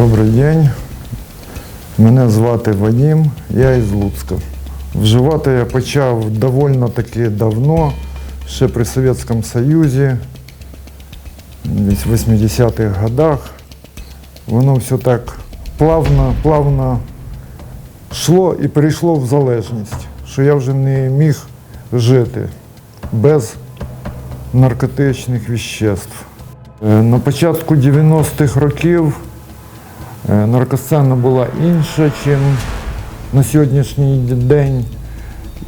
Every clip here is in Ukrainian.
Добрий день. Мене звати Вадим, я із Луцька. Вживати я почав довольно таки давно, ще при Совєтському Союзі, десь в 80-х годах. Воно все так плавно, плавно йшло і перейшло в залежність, що я вже не міг жити без наркотичних віществ. Е, На початку 90-х років наркосцена була інша, ніж на сьогоднішній день.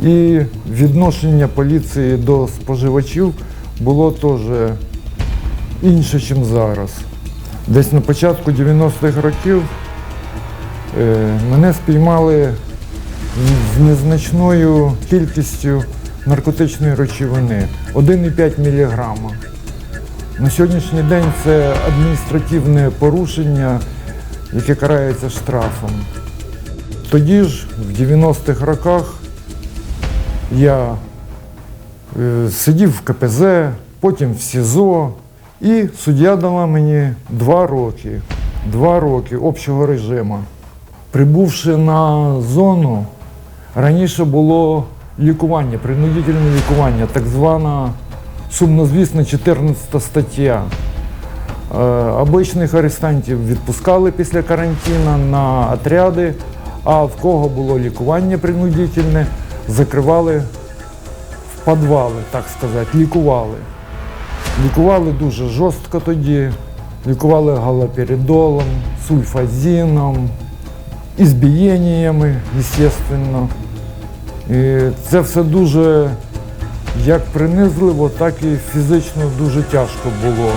І відношення поліції до споживачів було теж інше, ніж зараз. Десь на початку 90-х років е, мене спіймали з незначною кількістю наркотичної речовини 1,5 мг. На сьогоднішній день це адміністративне порушення, яке карається штрафом. Тоді ж, в 90-х роках, я е, сидів в КПЗ, потім в СІЗО, і суддя дала мені два роки, два роки общого режиму. Прибувши на зону, раніше було лікування, принудительне лікування, так звана сумнозвісна 14 стаття. Е, Обичних арестантів відпускали після карантину на отряди, а в кого було лікування принудительне, закривали в підвали, так сказати, лікували. Лікували дуже жорстко тоді, лікували галоперидолом, сульфазином, ізбієннями, звісно. Це все дуже як принизливо, так і фізично дуже тяжко було.